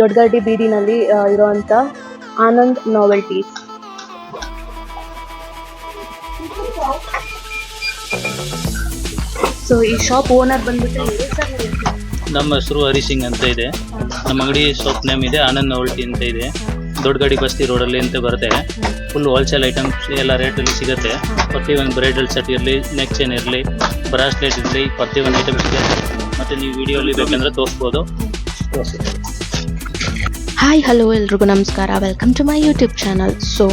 ದೊಡ್ಡಗಡ್ಡಿ ಬೀದಿನಲ್ಲಿ ಇರುವಂತ Anand novelties so ಈ ಶಾಪ್ ಓನರ್ ಬಂದ್ಬಿಟ್ಟು ನಮ್ಮ ಹೆಸರು ಹರಿಸಿಂಗ್ ಅಂತ ಇದೆ. ನಮ್ಮ ಅಂಗಡಿ ಶಾಪ್ ನೇಮ್ ಇದೆ ಆನಂದ್ ನವಲ್ಟಿ ಅಂತ ಇದೆ. ದೊಡ್ಡ ಗಾಡಿ ಬಸ್ತಿ ರೋಡಲ್ಲಿ ಅಂತ ಬರುತ್ತೆ. ಫುಲ್ ಹೋಲ್ಸೇಲ್ ಐಟಮ್ಸ್ ಎಲ್ಲ ರೇಟಲ್ಲಿ ಸಿಗುತ್ತೆ. ಪ್ರತಿಯೊಂದು ಬ್ರೈಡಲ್ ಸೆಟ್ ಇರಲಿ ನೆಕ್ ಚೈನ್ ಇರಲಿ ಬ್ರಾಸ್ಲೆಟ್ ಇರಲಿ ಪ್ರತಿಯೊಂದು ಐಟಮ್ ಸಿಗುತ್ತೆ ಮತ್ತು ನೀವು ವಿಡಿಯೋಲಿ ಬೇಕಂದ್ರೆ ತೋರಿಸ್ಬೋದು. ಹಾಯ್ ಹಲೋ ಎಲ್ರಿಗೂ ನಮಸ್ಕಾರ. Welcome to my YouTube channel so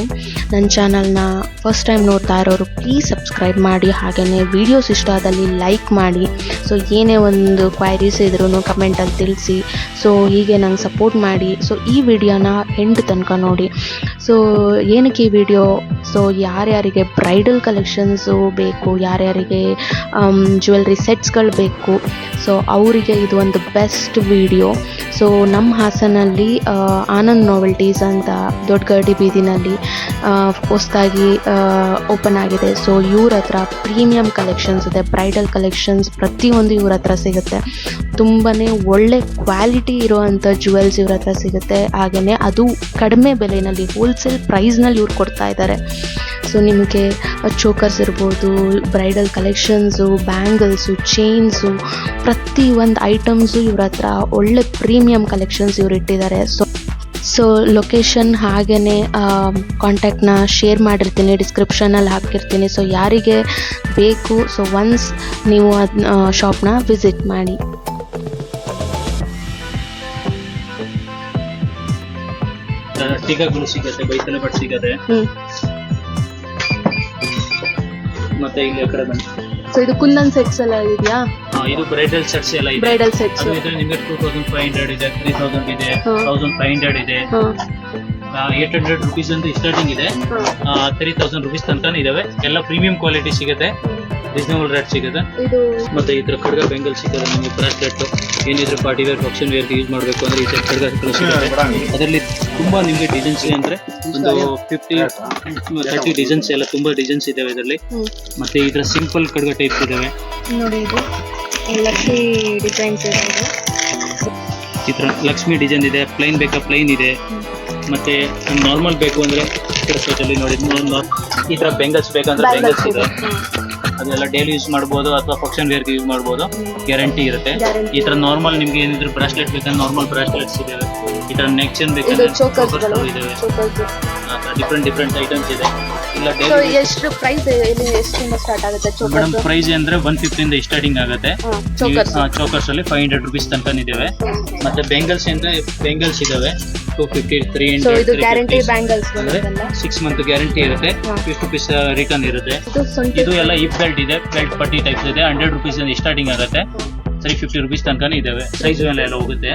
ನನ್ನ ಚಾನಲ್ನ ಫಸ್ಟ್ ಟೈಮ್ ನೋಡ್ತಾ ಇರೋರು ಪ್ಲೀಸ್ ಸಬ್ಸ್ಕ್ರೈಬ್ ಮಾಡಿ ಹಾಗೆಯೇ ವೀಡಿಯೋಸ್ ಇಷ್ಟ ಆದಲ್ಲಿ ಲೈಕ್ ಮಾಡಿ. ಸೊ ಏನೇ ಒಂದು ಕ್ವೈರೀಸ್ ಇದ್ರೂ ಕಮೆಂಟಲ್ಲಿ ತಿಳಿಸಿ. ಸೊ ಹೀಗೆ ನಂಗೆ ಸಪೋರ್ಟ್ ಮಾಡಿ. ಸೊ ಈ ವಿಡಿಯೋನ ಎಂಡ್ ತನಕ ನೋಡಿ. ಸೊ ಏನಕ್ಕೆ ಈ ವಿಡಿಯೋ ಸೊ ಯಾರ್ಯಾರಿಗೆ ಬ್ರೈಡಲ್ ಕಲೆಕ್ಷನ್ಸು ಬೇಕು, ಯಾರ್ಯಾರಿಗೆ ಜ್ಯುವೆಲ್ರಿ ಸೆಟ್ಸ್ಗಳು ಬೇಕು ಸೊ ಅವರಿಗೆ ಇದು ಒಂದು ಬೆಸ್ಟ್ ವಿಡಿಯೋ ಸೊ ನಮ್ಮ ಹಾಸನಲ್ಲಿ ಆನಂದ್ ನೋವೆಲ್ಟೀಸ್ ಅಂತ ದೊಡ್ಡಗಡಿ ಬೀದಿನಲ್ಲಿ ಹೊಸದಾಗಿ ಓಪನ್ ಆಗಿದೆ. ಸೊ ಇವ್ರ ಹತ್ರ ಪ್ರೀಮಿಯಂ ಕಲೆಕ್ಷನ್ಸ್ ಇದೆ ಬ್ರೈಡಲ್ ಕಲೆಕ್ಷನ್ಸ್ ಪ್ರತಿಯೊಂದು ಇವ್ರ ಹತ್ರ ಸಿಗುತ್ತೆ. ತುಂಬಾ ಒಳ್ಳೆ ಕ್ವಾಲಿಟಿ ಇರುವಂಥ ಜ್ಯುವೆಲ್ಸ್ ಇವ್ರ ಹತ್ರ ಸಿಗುತ್ತೆ. ಹಾಗೆಯೇ ಅದು ಕಡಿಮೆ ಬೆಲೆಯಲ್ಲಿ ಹೋಲ್ಸೇಲ್ ಪ್ರೈಸ್ನಲ್ಲಿ ಇವ್ರು ಕೊಡ್ತಾ ಇದ್ದಾರೆ ಸೊ ನಿಮಗೆ ಚೋಕರ್ಸ್ ಇರ್ಬೋದು ಬ್ರೈಡಲ್ ಕಲೆಕ್ಷನ್ಸು ಬ್ಯಾಂಗಲ್ಸು ಚೈನ್ಸು ಪ್ರತಿ ಒಂದು ಐಟಮ್ಸು ಇವ್ರ ಹತ್ರ ಒಳ್ಳೆ ಪ್ರೀಮಿಯಂ ಕಲೆಕ್ಷನ್ಸ್ ಇವ್ರು ಇಟ್ಟಿದ್ದಾರೆ. ಸೊ ಸೊ ಲೊಕೇಶನ್ ಹಾಗೆಯೇ ಕಾಂಟ್ಯಾಕ್ಟ್ನ ಶೇರ್ ಮಾಡಿರ್ತೀನಿ ಡಿಸ್ಕ್ರಿಪ್ಷನಲ್ಲಿ ಹಾಕಿರ್ತೀನಿ. ಸೊ ಯಾರಿಗೆ ಬೇಕು ಸೊ ಒನ್ಸ್ ನೀವು ಅದನ್ನ ಶಾಪ್ನ ವಿಸಿಟ್ ಮಾಡಿ. ಟೀಕಾಗಳು ಸಿಗುತ್ತೆ ಬೈತಲೆ ಬಟ್ ಸಿಗುತ್ತೆ ಮತ್ತೆ ಇಲ್ಲಿ ಕಡೆ ಬನ್ನಿ. ಸೊ ಇದು ಕುಂದನ್ ಸೆಟ್ಸ್ ಎಲ್ಲ ಇದೆಯಾ? ಇದು ಬ್ರೈಡಲ್ ಸೆಟ್ಸ್ ಎಲ್ಲ ಇದೆ. ಬ್ರೈಡಲ್ ಸೆಟ್ಸ್ ಅದು ಇದ್ರೆ ನಿಮಗೆ ಟೂ ತೌಸಂಡ್ ಫೈವ್ ಹಂಡ್ರೆಡ್ ಇದೆ ತ್ರೀ ತೌಸಂಡ್ ಇದೆ. ತೌಸಂಡ್ ಫೈವ್ ಹಂಡ್ರೆಡ್ ಇದೆ. ಏಟ್ ಹಂಡ್ರೆಡ್ ರುಪೀಸ್ ಅಂತ ಸ್ಟಾರ್ಟಿಂಗ್ ಇದೆ. ತ್ರೀ ತೌಸಂಡ್ ರುಪೀಸ್ ತನಕ ಇದಾವೆ. ಎಲ್ಲ ಪ್ರೀಮಿಯಂ ಕ್ವಾಲಿಟಿ ಸಿಗುತ್ತೆ. ರೀಸನಬಲ್ ರೇಟ್ ಸಿಗುತ್ತೆ ಇದು ಮತ್ತೆ ಈ ತರ ಖಡ್ಗ ಬೆಂಗಲ್ ಸಿಗುತ್ತೆ ನಿಮಗೆ bracelet ಏನಿದ್ರೆ party wear function wear use ಮಾಡಬೇಕು ಅಂದ್ರೆ ಈ ತರ ಖಡ್ಗ ಸಿಗುತ್ತೆ. ಅದರಲ್ಲಿ ತುಂಬಾ ನಿಮಗೆ ಡಿಸೈನ್ಸ್ ಅಂದ್ರೆ ಒಂದು ಫಿಫ್ಟಿ ತರ್ಟಿ ಡಿಸೈನ್ಸ್ ಎಲ್ಲ ತುಂಬಾ ಡಿಸೈನ್ಸ್ ಇದಾವೆ ಇದರಲ್ಲಿ. ಮತ್ತೆ ಈ ತರ ಸಿಂಪಲ್ ಖಡ್ಗ ಟೈಪ್ ಇದಾವೆ. ನೋಡಿ ಇದು. ಲಕ್ಷ್ಮಿ ಡಿಸೈನ್ಸ್ ಇದೆ. ಚಿತ್ರ ಈ ತರ ಲಕ್ಷ್ಮಿ ಡಿಸೈನ್ ಇದೆ ಪ್ಲೈನ್ ಬೇಕಾ ಪ್ಲೈನ್ ಇದೆ. ಮತ್ತೆ ನಾರ್ಮಲ್ ಬೇಕು ಅಂದ್ರೆ ಈ ಕಡೆ ನೋಡಿ ನೋ- ಈ ತರ ಬೆಂಗಲ್ಸ್ ಬೇಕಂದ್ರೆ ಬೆಂಗಲ್ಸ್ ಇದೆ. ಅದೆಲ್ಲ ಡೈಲಿ ಯೂಸ್ ಮಾಡಬಹುದು ಅಥವಾ ಫಂಕ್ಷನ್ ವೇರ್ ಯೂಸ್ ಮಾಡಬಹುದು ಗ್ಯಾರಂಟಿ ಇರುತ್ತೆ. ಈ ತರ ನಾರ್ಮಲ್ ನಿಮ್ಗೆ ಏನಿದ್ರು ಬ್ರಾಸ್ಲೆಟ್ ಬೇಕಂದ್ರೆ ನಾರ್ಮಲ್ ಬ್ರಾಸ್ಲೆಟ್ಸ್ ಇದಾವೆ ಈ ತರ ನೆಕ್ ಚೇನ್ ಬೇಕಂದ್ರೆ ಇದಾವೆ. ಡಿಫ್ರೆಂಟ್ ಡಿಫ್ರೆಂಟ್ ಐಟಮ್ಸ್ ಇದೆ. ಇಲ್ಲ ಎಷ್ಟು ಪ್ರೈಸ್ ಎಷ್ಟಿಂದ ಸ್ಟಾರ್ಟ್ ಆಗುತ್ತೆ ಮೇಡಮ್ ಪ್ರೈಸ್ ಅಂದ್ರೆ ಒನ್ ಇಂದ ಸ್ಟಾರ್ಟಿಂಗ್ ಆಗುತ್ತೆ. ಚೋಕರ್ಸ್ ಚೋಕರ್ಸ್ ಅಲ್ಲಿ ಫೈವ್ ಹಂಡ್ರೆಡ್ ರುಪೀಸ್ ತನಕ ಇದಾವೆ. ಮತ್ತೆ ಬೆಂಗಲ್ಸ್ ಅಂದ್ರೆ ಬೆಂಗಲ್ಸ್ ಇದಾವೆ. ಟೂ ಫಿಫ್ಟಿ ತ್ರೀ ಸೊ ಇದು ಗ್ಯಾರಂಟಿ ಬ್ಯಾಂಗಲ್ಸ್ ಅಂದ್ರೆ ಸಿಕ್ಸ್ ಮಂತ್ ಗ್ಯಾರಂಟಿ ಇರುತ್ತೆ. ಫಿಫ್ಟ್ ರುಪೀಸ್ ರಿಟರ್ನ್ ಇರುತ್ತೆ. ಇದು ಎಲ್ಲ ಇಪ್ ಬೆಲ್ಟ್ ಇದೆ. ಬೆಲ್ಟ್ ಪಟ್ಟಿ ಟೈಪ್ ಇದೆ. ಹಂಡ್ರೆಡ್ ರುಪೀಸ್ ಸ್ಟಾರ್ಟಿಂಗ್ ಆಗುತ್ತೆ ತ್ರೀ ಫಿಫ್ಟಿ ರುಪೀಸ್ ತನಕ ಇದಾವೆ. ಸೈಜ್ ಮೇಲೆ ಎಲ್ಲ ಹೋಗುತ್ತೆ.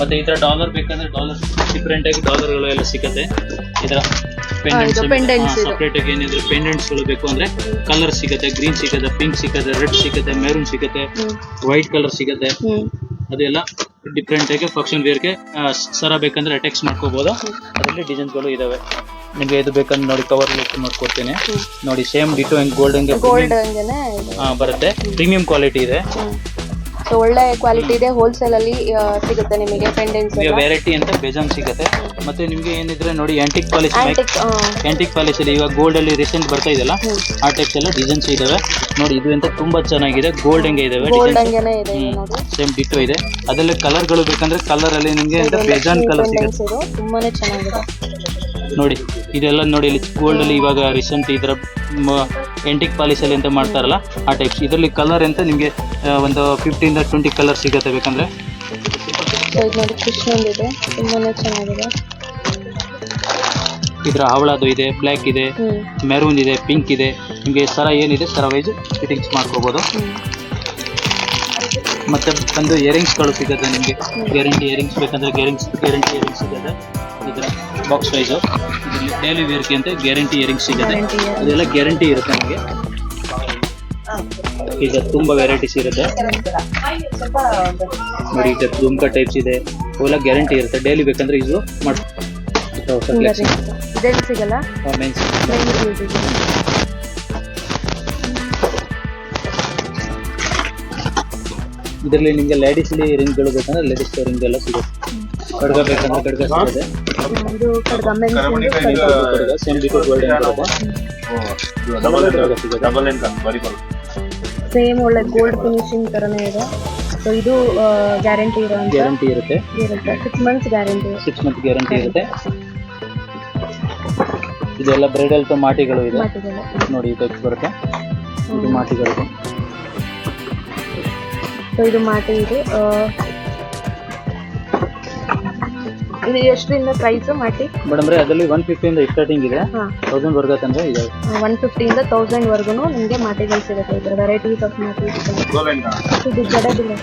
ಮತ್ತೆ ಈ ತರ ಡಾಲರ್ ಬೇಕಂದ್ರೆ ಡಾಲರ್ ಡಿಫ್ರೆಂಟ್ ಆಗಿ ಡಾಲರ್ಗಳು ಎಲ್ಲ ಸಿಗುತ್ತೆ. ಈ ತರ ಇದು. ಸಪ್ರೇಟ್ ಆಗಿ ಏನಿದ್ರೆ ಪೆಂಡೆಂಟ್ಸ್ಗಳು ಬೇಕು ಅಂದ್ರೆ ಕಲರ್ ಸಿಗುತ್ತೆ ಗ್ರೀನ್ ಸಿಗುತ್ತೆ ಪಿಂಕ್ ಸಿಗುತ್ತೆ ರೆಡ್ ಸಿಗುತ್ತೆ ಮೆರೂನ್ ಸಿಗುತ್ತೆ ವೈಟ್ ಕಲರ್ ಸಿಗುತ್ತೆ. ಅದೆಲ್ಲ ಡಿಫ್ರೆಂಟ್ ಆಗಿ ಫಂಕ್ಷನ್ ವೇರ್ಗೆ ಸರ ಬೇಕಂದ್ರೆ ಅಟ್ಯಾಕ್ಸ್ ಮಾಡ್ಕೋಬಹುದು ಅದರಲ್ಲಿ ಡಿಸೈನ್ಗಳು ಇದಾವೆ. ನಿಮಗೆ ಇದು ಬೇಕಂದ್ರೆ ನೋಡಿ ಕವರ್ ಲುಕ್ ಮಾಡ್ಕೊಡ್ತೀನಿ. ನೋಡಿ ಸೇಮ್ ಡಿಟೋ ಹೆಂಗ್ ಗೋಲ್ಡನ್ ಗೋಲ್ಡ್ ಹಂಗೆ ಬರುತ್ತೆ. ಪ್ರೀಮಿಯಂ ಕ್ವಾಲಿಟಿ ಇದೆ. ಸೊ ಒಳ್ಳೆ ಕ್ವಾಲಿಟಿ ಇದೆ ಹೋಲ್ಸೇಲ್ ಅಲ್ಲಿ ಸಿಗುತ್ತೆ ನಿಮಗೆ ಪೆಂಡೆಂಟ್ಸ್ ವೆರೈಟಿ ಅಂತ ಬೇಜಾನ್ ಸಿಗುತ್ತೆ. ಮತ್ತೆ ನಿಮಗೆ ಏನಿದ್ರೆ ನೋಡಿ antique polish antique antique polish ಅಲ್ಲಿ ಇವಾಗ ಗೋಲ್ಡ್ ಅಲ್ಲಿ ರೀಸೆಂಟ್ ಬರ್ತಾ ಇದೆಯಲ್ಲ. ಆ ಟೈಪ್ಸ್ ಎಲ್ಲ ಡಿಸೈನ್ಸ್ ಇದಾವೆ. ನೋಡಿ ಇದು ಅಂತ ತುಂಬಾ ಚೆನ್ನಾಗಿದೆ ಗೋಲ್ಡ್ ಹಂಗೆ ಇದಾವೆ ಗೋಲ್ಡ್ ಹಂಗೇನೆ ಇದೆ ಇದು ನೋಡಿ ಸೇಮ್ ಡಿಟೋ ಇದೆ. ಅದರಲ್ಲಿ ಕಲರ್ಗಳು ಬೇಕಂದ್ರೆ ಕಲರ್ ಅಲ್ಲಿ ನಿಮ್ಗೆ ಬೇಜಾನ್ ಕಲರ್ ಸಿಗುತ್ತೆ. ಪೆಂಡೆಂಟ್ಸ್ ಇದು ತುಂಬಾನೇ ಚೆನ್ನಾಗಿದೆ. ನೋಡಿ ಇದೆಲ್ಲ ನೋಡಿ ಇಲ್ಲಿ ಗೋಲ್ಡ್ ಅಲ್ಲಿ ಇವಾಗ ರೀಸೆಂಟ್ ಇದರ ಎಂಟಿಕ್ ಪಾಲಿಸ್ ಅಲ್ಲಿ ಅಂತ ಮಾಡ್ತಾರಲ್ಲ ಆ ಟೈಪ್ಸ್ ಇದರಲ್ಲಿ ಕಲರ್ ಅಂತ ನಿಮಗೆ ಒಂದು ಫಿಫ್ಟಿಯಿಂದ ಟ್ವೆಂಟಿ ಕಲರ್ ಸಿಗುತ್ತೆ ಬೇಕಂದ್ರೆ? ನೋಡಿ ಚೆನ್ನಾಗಿದೆ. ಇದರ ಹವಳದು ಇದೆ ಬ್ಲ್ಯಾಕ್ ಇದೆ ಮೆರೂನ್ ಇದೆ ಪಿಂಕ್ ಇದೆ. ನಿಮಗೆ ಸರ ಏನಿದೆ ಸರ ವೈಸ್ ಫಿಟ್ಟಿಂಗ್ಸ್ ಮಾಡ್ಕೋಬೋದು. ಮತ್ತು ಬಂದು ಇಯರಿಂಗ್ಸ್ಗಳು ಸಿಗುತ್ತೆ ನಿಮಗೆ. ಗ್ಯಾರಂಟಿ ಇಯರಿಂಗ್ಸ್ ಬೇಕಂದ್ರೆ ಗ್ಯಾರಿಂಗ್ಸ್ ಗ್ಯಾರಂಟಿ ಇಯರಿಂಗ್ಸ್ ಸಿಗುತ್ತೆ. ಇದರ ಬಾಕ್ಸ್ ವೈಸು ಇದರಲ್ಲಿ ಡೈಲಿ ವೇರ್ಗೆ ಅಂತ ಗ್ಯಾರಂಟಿ ಇಯರಿಂಗ್ಸ್ ಸಿಗುತ್ತೆ. ಅದೆಲ್ಲ ಗ್ಯಾರಂಟಿ ಇರುತ್ತೆ ನಮಗೆ. ಈಗ ತುಂಬ ವೆರೈಟೀಸ್ ಇರುತ್ತೆ. ನೋಡಿ ಈಗ ದುಮ್ಕ ಟೈಪ್ಸ್ ಇದೆ. ಅವೆಲ್ಲ ಗ್ಯಾರಂಟಿ ಇರುತ್ತೆ. ಡೈಲಿ ಬೇಕಂದ್ರೆ ಇದು ಮಾಡಿ ಇದೆಲ್ಲ ಸಿಗಲ್ಲ? ಮೆನ್ಸ್ ಇದರಲ್ಲಿ ನಿಮಗೆ ಲೇಡೀಸ್ ರಿಂಗ್ಗಳು ಬೇಕಂದ್ರೆ ಲೇಡೀಸ್ ರಿಂಗ್ ಎಲ್ಲ ಸಿಗುತ್ತೆ. ಕಡ್ಗ ಬೇಕಂದ್ರೆ ಕಡ್ಗ ಸಿಗುತ್ತೆ ಇದು ಕಡ್ಗ ಮೆಣಸಿನ ಸೇಮ್ ಬರುತ್ತೆ ಡಬಲ್ ಬರಿ ಸೇಮ್ ಒಳ್ಳೆ ಗೋಲ್ಡ್ ಫಿನಿಶಿಂಗ್ ತರನೇ ಇದೆ. ಸೊ ಇದು ಗ್ಯಾರಂಟಿ ಇರೋ ಗ್ಯಾರಂಟಿ ಇರುತ್ತೆ. ಇರುತ್ತೆ. Six months guarantee six month guarantee ಇರುತ್ತೆ. ಇದೆಲ್ಲ ಬ್ರೈಡಲ್ ಮಾಟಿಗಳು ಇದೆ. ನೋಡಿ ಇದು ಬರುತ್ತೆ. ಇದು ಮಾಟಿಗಳು. ಸೊ ಇದು ಮಾಟಿ ಇದು. ಆ, ಇದು ಎಷ್ಟರಿಂದ ಪ್ರೈಸ್ ಮಾಡಿ ಮೇಡಮ್ ರೇ ಅದರಲ್ಲಿ ಒನ್ ಫಿಫ್ಟಿಯಿಂದ ಸ್ಟಾರ್ಟಿಂಗ್ ಇದೆ. ಹಾಂ. ತೌಸಂಡ್ ವರ್ಗ ತನಕ ಇದೆ. ಒನ್ ಫಿಫ್ಟಿಯಿಂದ ತೌಸಂಡ್ ವರ್ಗು ನಿಮಗೆ ಮಾಟಿಗಳು ಸಿಗುತ್ತೆ ಇದರ ವೆರೈಟೀಸ್ ಆಫ್ ಮಾಟೆಗಳು ಇದು ಜಡೆಗಳು.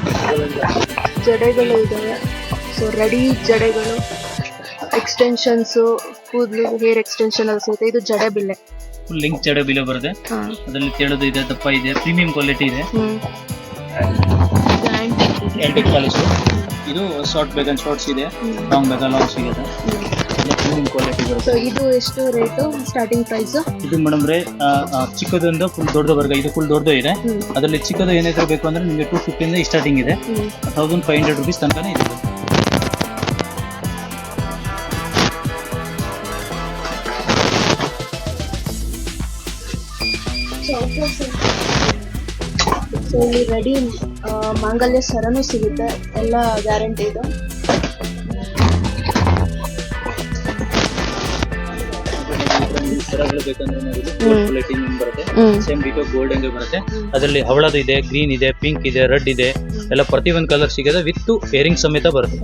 ಜಡೆಗಳು ಇದಾವೆ. ಸೊ ರೆಡಿ ಜಡೆಗಳು ಎಕ್ಸ್ಟೆನ್ಷನ್ಸು ಕೂದಲು ಹೇರ್ ಎಕ್ಸ್ಟೆನ್ಷನ್ ಅಲ್ಲಿ ಸಿಗುತ್ತೆ. ಇದು ಜಡೆ ಬಿಲ್ಲೆ. ಫುಲ್ ಲಿಂಕ್ ಜಡೆ ಬಿಲೆ ಬರುತ್ತೆ. ಹಾಂ. ಅದರಲ್ಲಿ ತೆಳದು ಇದೆ ದಪ್ಪ ಇದೆ ಪ್ರೀಮಿಯಂ ಕ್ವಾಲಿಟಿ ಇದೆ. ಹ್ಞೂ ಆಂಟಿಕ್ ಪಾಲಿಶ್ ಇದು ಶಾರ್ಟ್ ಬೇಗನ್ ಶಾರ್ಟ್ಸ್ ಇದೆ. ಲಾಂಗ್ ಬೇಕಾ ಲಾಂಗ್ ಸಿಗುತ್ತೆ. ಪ್ರೀಮಿಯಂ ಕ್ವಾಲಿಟಿ ಸೊ ಇದು ಎಷ್ಟು ರೇಟು ಸ್ಟಾರ್ಟಿಂಗ್ ಪ್ರೈಸ್ ಇದು ಮೇಡಮ್ ರೇ ಚಿಕ್ಕದೊಂದು ಫುಲ್ ದೊಡ್ಡ ವರ್ಗ ಇದು ಫುಲ್ ದೊಡ್ಡದು ಇದೆ. ಅದರಲ್ಲಿ ಚಿಕ್ಕದು ಏನಾದರೂ ಬೇಕು ಅಂದ್ರೆ ನಿಮಗೆ ಟೂ ಫಿಫ್ಟಿಯಿಂದ ಸ್ಟಾರ್ಟಿಂಗ್ ಇದೆ. ತೌಸಂಡ್ ಫೈವ್ ಹಂಡ್ರೆಡ್ ರುಪೀಸ್ ತನಕನೇ ಇದೆ. ಸೊ ರೆಡಿ ಮಾಂಗಲ್ಯ ಸರನು ಸಿಗುತ್ತೆ. ಎಲ್ಲ ಗ್ಯಾರಂಟಿ ಇದು. ಬೇಕಂದ್ರೆ ಬರುತ್ತೆ? ಹ್ಮ್. ಸೇಮ್ ಡಿಟೋ ಗೋಲ್ಡ್ ಹಂಗೆ ಬರುತ್ತೆ. ಅದರಲ್ಲಿ ಹವಳದು ಇದೆ ಗ್ರೀನ್ ಇದೆ ಪಿಂಕ್ ಇದೆ ರೆಡ್ ಇದೆ. ಎಲ್ಲ ಪ್ರತಿ ಒಂದು ಕಲರ್ ಸಿಗದೆ ವಿತ್ ಏರಿಂಗ್ ಸಮೇತ ಬರುತ್ತೆ.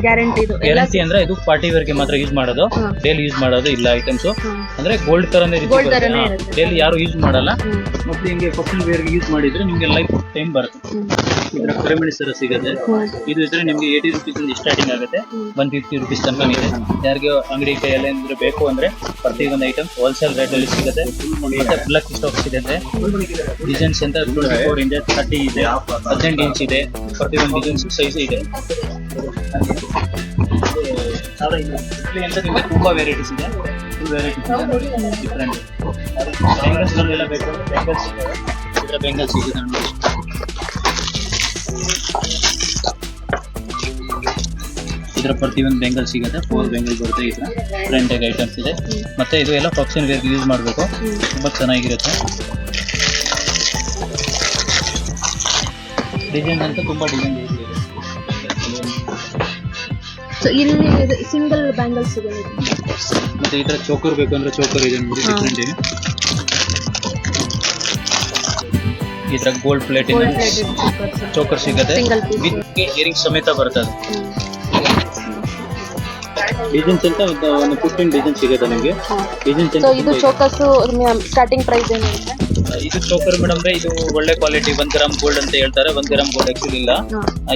ಗ್ಯಾರಂಟಿ ಗ್ಯಾರಂಟಿ ಅಂದ್ರೆ ಇದು ಪಾರ್ಟಿ ವೇರ್ಗೆ ಮಾತ್ರ ಯೂಸ್ ಮಾಡೋದು. ಡೈಲಿ ಯೂಸ್ ಮಾಡೋದು ಇಲ್ಲ ಐಟಮ್ಸ್ ಅಂದ್ರೆ ಗೋಲ್ಡ್ ತರನೇ. ಡೈಲಿ ಯಾರು ಯೂಸ್ ಮಾಡಲ್ಲ. ಮತ್ತೆ ಹಿಂಗೆ ಫಂಕ್ಷನ್ ವೇರ್ ಯೂಸ್ ಮಾಡಿದ್ರೆ ನಿಮ್ಗೆ ಲೈಫ್ ಟೈಮ್ ಬರುತ್ತೆ. ಇದರ ಪಿರಮಿಡ್ ಸರ ಸಿಗುತ್ತೆ. ಇದು ಇದ್ರೆ ನಿಮಗೆ ಏಯ್ಟಿ ರುಪೀಸ್ ಇಂದ ಸ್ಟಾರ್ಟಿಂಗ್ ಆಗುತ್ತೆ. ಒನ್ ಫಿಫ್ಟಿ ರುಪೀಸ್ ತನಕ ಇದೆ. ಯಾರಿಗೆ ಅಂಗಡಿ ಕೈಯಲ್ಲಿ ಏನಾದ್ರು ಬೇಕು ಅಂದ್ರೆ ಪ್ರತಿ ಒಂದು ಐಟಮ್ ಹೋಲ್ಸೇಲ್ ರೇಟ್ ಅಲ್ಲಿ ಸಿಗುತ್ತೆ. ಮತ್ತೆ ಬ್ಲಾಕ್ ಸ್ಟಾಕ್ ಇದೆ ಡಿಸೈನ್ಸ್ ಅಂತ ಟ್ವೆಂಟಿ ಫೋರ್ ಇಂಚ್ ಥರ್ಟಿ ಇದೆ. ಹದಿನೆಂಟು ಇಂಚ್ ಇದೆ. ಪ್ರತಿ ಒಂದು ಡಿಸೈನ್ಸ್ ಸೈಜ್ ಇದೆ ನಿಮಗೆ ತುಂಬಾ ವೆರೈಟೀಸ್ ಇದೆ. ಇದೆ. ಡಿಫ್ರೆಂಟ್ ಬೆಂಗಲ್ಸ್ ಎಲ್ಲ ಬೇಕು. ಬೆಂಗಲ್ಸ್ ಇದರ ಬೆಂಗಲ್ಸ್ ನೋಡಿ ಇದರ ಪ್ರತಿಯೊಂದು ಬೆಂಗಲ್ ಸಿಗುತ್ತೆ. ಫೋರ್ ಬೆಂಗಲ್ ಬರುತ್ತೆ ಇದರ ಫ್ರಂಟ್ ಐಟಮ್ಸ್ ಇದೆ. ಮತ್ತೆ ಇದು ಎಲ್ಲ ಫಂಕ್ಷನ್ ವೇರ್ ಯೂಸ್ ಮಾಡಬೇಕು. ತುಂಬಾ ಚೆನ್ನಾಗಿರುತ್ತೆ. ಡಿಸೈನ್ ಅಂತ ತುಂಬಾ ಡಿಸೈನ್ ಇದೆ. ಸೊ ಇಲ್ಲಿ ಸಿಂಗಲ್ ಬ್ಯಾಂಗಲ್ಸ್ ಇದೆ. ಮತ್ತೆ ಈ ತರ ಚೋಕರ್ ಬೇಕು ಅಂದ್ರೆ ಚೋಕರ್ ಇದೆ ನೋಡಿ. ಡಿಫ್ರೆಂಟ್ ಇದೆ. ತರ ಗೋಲ್ಡ್ ಪ್ಲೇಟ್. ಚೋಕರ್ ಸಿಗುತ್ತೆ. ವಿತ್ ಇಯರಿಂಗ್ ಸಮೇತ ಬರ್ತದೆ. ಡಿಸೈನ್ಸ್ ಅಂತ ಒಂದು ಫಿಫ್ಟೀನ್ ಡಿಸೈನ್ ಸಿಗುತ್ತೆ ನಿಮಗೆ. ಡಿಸೈನ್ಸ್ ಸೊ ಇದು ಚೋಕರ್ಸ್ ಸ್ಟಾರ್ಟಿಂಗ್ ಪ್ರೈಸ್ ಏನು ಇದು ಚೋಕರ್ ಮೇಡಮ್ ಇದು ಒಳ್ಳೆ ಕ್ವಾಲಿಟಿ ಒಂದ್ ಗ್ರಾಮ್ ಗೋಲ್ಡ್ ಅಂತ ಹೇಳ್ತಾರೆ. ಒಂದ್ ಗ್ರಾಮ್ ಗೋಲ್ಡ್ ಆಕ್ಚುಲಿ ಇಲ್ಲ.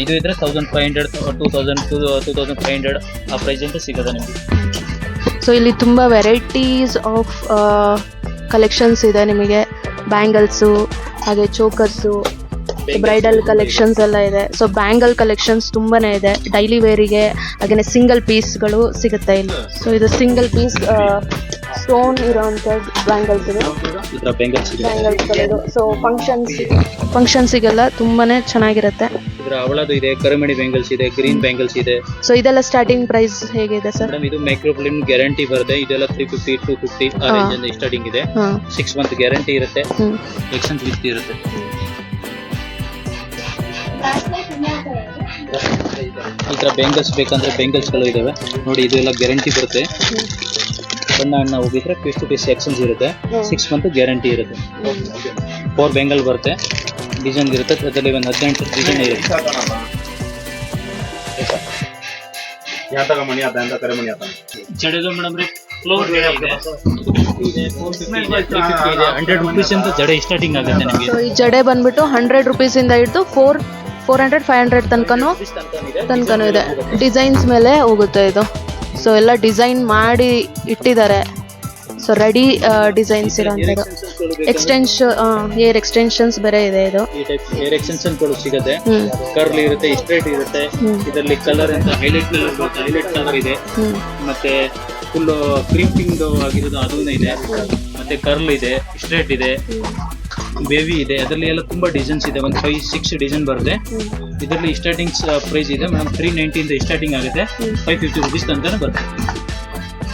ಇದು ಇದ್ರೆ thousand five hundred two thousand two two thousand five hundred ಆ ಪ್ರೈಸ್ ಅಂತ ಸಿಗುತ್ತೆ ನಿಮಗೆ. ಸೊ ಇಲ್ಲಿ ತುಂಬ ವೆರೈಟೀಸ್ ಆಫ್ ಕಲೆಕ್ಷನ್ಸ್ ಇದೆ ನಿಮಗೆ. ಬ್ಯಾಂಗಲ್ಸು ಹಾಗೆ ಚೋಕರ್ಸು ಬ್ರೈಡಲ್ ಕಲೆಕ್ಷನ್ಸ್ ಎಲ್ಲ ಇದೆ. ಸೊ ಬ್ಯಾಂಗಲ್ ಕಲೆಕ್ಷನ್ಸ್ ತುಂಬಾನೇ ಇದೆ. ಡೈಲಿ ವೇರಿಗೆ ಹಾಗೆ ಸಿಂಗಲ್ ಪೀಸ್ಗಳು ಸಿಗುತ್ತೆ ಇಲ್ಲಿ. ಸೊ ಇದು ಸಿಂಗಲ್ ಪೀಸ್ ಸ್ಟೋನ್ ಇರುವಂತ ಬ್ಯಾಂಗಲ್ಸ್ ಇದೆ. ಬ್ಯಾಂಗಲ್ಸ್ಗಳಿದು ಸೊ ಫಂಕ್ಷನ್ಸ್ ಫಂಕ್ಷನ್ಸಿಗೆಲ್ಲ ತುಂಬಾನೇ ಚೆನ್ನಾಗಿರುತ್ತೆ. ಇದರ ಅವಳದು ಇದೆ ಕರಿಮಣಿ ಬ್ಯಾಂಗಲ್ಸ್ ಇದೆ ಗ್ರೀನ್ ಬ್ಯಾಂಗಲ್ಸ್ ಇದೆ. ಸೊ ಇದೆಲ್ಲ ಸ್ಟಾರ್ಟಿಂಗ್ ಪ್ರೈಸ್ ಹೇಗಿದೆ ಸರ್? ಮೇಡಮ್ ಇದು ಮೈಕ್ರೋಫಿಲ್ಮ್ ಗ್ಯಾರಂಟಿ ಬರುತ್ತೆ. ಇದೆಲ್ಲ ತ್ರೀ ಫಿಫ್ಟಿ ಟೂ ಫಿಫ್ಟಿ ಆ ರೇಂಜ್ ಇಂದ ಸ್ಟಾರ್ಟಿಂಗ್ ಇದೆ. ಸಿಕ್ಸ್ ಮಂತ್ ಗ್ಯಾರಂಟಿ ಇರುತ್ತೆ. ಎಕ್ಸ್ಚೇಂಜ್ ವಿತ್ ಇರುತ್ತೆ. ಈ ಥರ ಬೆಂಗಲ್ಸ್ ಬೇಕಂದ್ರೆ ಬೆಂಗಲ್ಸ್ಗಳು ಗಳು ಇದಾವೆ. ನೋಡಿ ಇದು ಎಲ್ಲ ಗ್ಯಾರಂಟಿ ಬರುತ್ತೆ. ಸಣ್ಣ ಹಣ್ಣ ಹೋಗಿದ್ರೆ ಪೀಸ್ ಟು ಪೀಸ್ ಎಕ್ಸ್ಚೇಂಜ್ ಇರುತ್ತೆ. ಸಿಕ್ಸ್ ಮಂತ್ ಗ್ಯಾರಂಟಿ ಇರುತ್ತೆ. ಫೋರ್ ಬೆಂಗಲ್ ಬರುತ್ತೆ. ಡಿಸೈನ್ ಇರುತ್ತೆ. ಅದರಲ್ಲಿ ಒಂದು ಹದಿನೆಂಟು ಡಿಸೈನ್ ಇರುತ್ತೆ. ಜಡೆ ಬಂದ್ಬಿಟ್ಟು ಜಡೆದು ಮೇಡಮ್ ರೀ ಹಂಡ್ರೆಡ್ ರುಪೀಸ್ ಅಂತ ಜಡೆ ಸ್ಟಾರ್ಟಿಂಗ್ ಆಗುತ್ತೆ ನಿಮಗೆ. ಈ ಜಡೆ ಬಂದ್ಬಿಟ್ಟು ಹಂಡ್ರೆಡ್ ರುಪೀಸಿಂದ ಹಿಡಿದು four four hundred five hundred ತನಕನೂ ತನಕನೂ ಇದೆ. ಡಿಸೈನ್ಸ್ ಮೇಲೆ ಹೋಗುತ್ತೆ ಇದು. ಸೊ ಎಲ್ಲ ಡಿಸೈನ್ ಮಾಡಿ ಇಟ್ಟಿದ್ದಾರೆ. ಸೊ ರೆಡಿ ಡಿಸೈನ್ಸ್ ಇರೋಂಥದ್ದು. ಎಕ್ಸ್ಟೆನ್ಷನ್ ಏರ್ ಎಕ್ಸ್ಟೆನ್ಷನ್ಸ್ ಬೇರೆ ಇದೆ ಇದು. ಏರ್ ಎಕ್ಸ್ಟೆನ್ಷನ್ ಕೂಡ ಸಿಗುತ್ತೆ. ಕರ್ಲ್ ಇರುತ್ತೆ ಸ್ಟ್ರೇಟ್ ಇರುತ್ತೆ. ಇದರಲ್ಲಿ ಕಲರ್ ಅಂತ ಹೈಲೈಟ್ ಕಲರ್ ಹೈಲೈಟ್ ಕಲರ್ ಇದೆ. ಮತ್ತೆ ಫುಲ್ ಕ್ರೀಪಿಂಗ್ ಆಗಿರೋದು ಅದೂ ಇದೆ. ಮತ್ತೆ ಕರ್ಲ್ ಇದೆ ಸ್ಟ್ರೇಟ್ ಇದೆ. ಬೇವಿ ಇದೆ. ಅದರಲ್ಲಿ ಎಲ್ಲ ತುಂಬಾ ಡಿಸೈನ್ಸ್ ಇದೆ. ಒಂದು ಫೈವ್ ಸಿಕ್ಸ್ ಡಿಸೈನ್ ಬರುತ್ತೆ. ಇದರಲ್ಲಿ ಸ್ಟಾರ್ಟಿಂಗ್ ಪ್ರೈಸ್ ಇದೆ. ಮೇಡಮ್ ತ್ರೀ ಇಂದ ಸ್ಟಾರ್ಟಿಂಗ್ ಆಗುತ್ತೆ. ಫೈವ್ ಫಿಫ್ಟಿ ರುಪೀಸ್ ತನಕ ಬರುತ್ತೆ.